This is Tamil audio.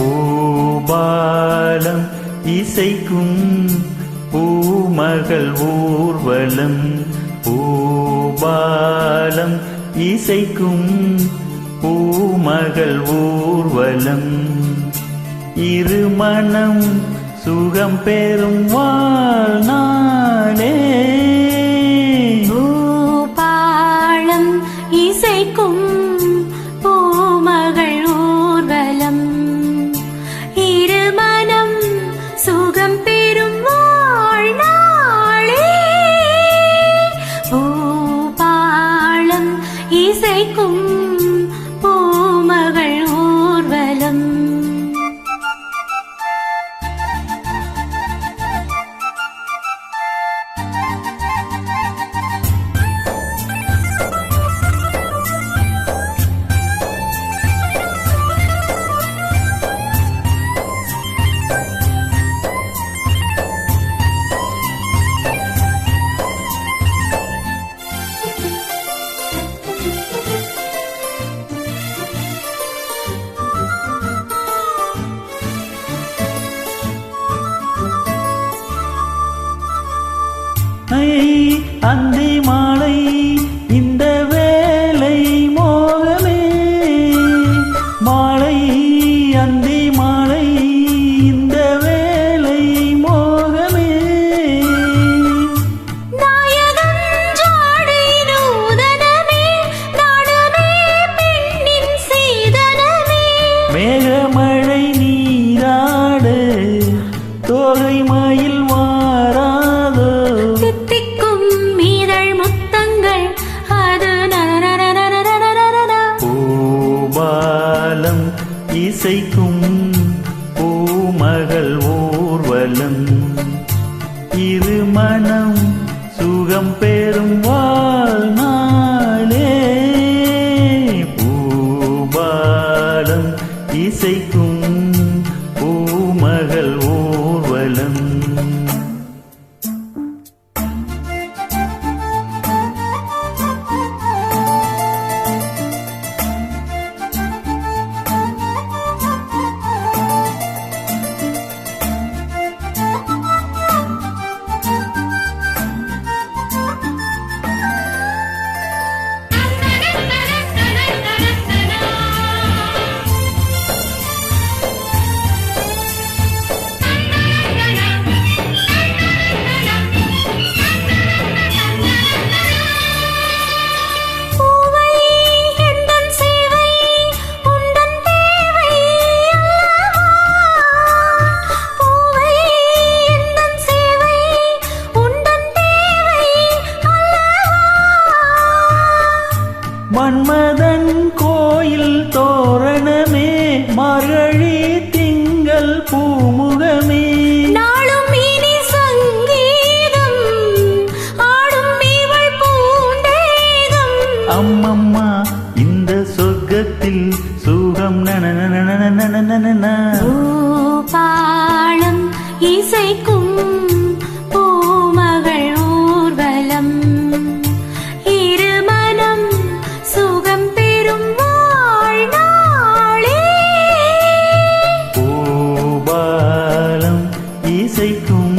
பூபாலம் இசைக்கும் பூமகள் ஊர்வலம். பூபாலம் இசைக்கும் பூமகள் ஊர்வலம். இருமணம் சுகம் பெறும் வாழ்நாளே. பூபாலம் இசைக்கும் இசைக்கும் அந்தி மாலை இந்த வேலை மோகமே. மாலை அந்தி மாலை இந்த வேலை மோகமே. மேகமழை நீராடு தோகை மயில் வாராதோ இசைக்கும் பூமகள் ஊர்வலம். இருமணம் சுகம் பெறும் வாழ்நாளே. பூபாலம் இசைக்கும் பூபாளம் இசைக்கும் பூமகள் ஊர்வலம். இருமனம் சுகம் பெறும் வாழ்நாளே. பூபாலம் இசைக்கும்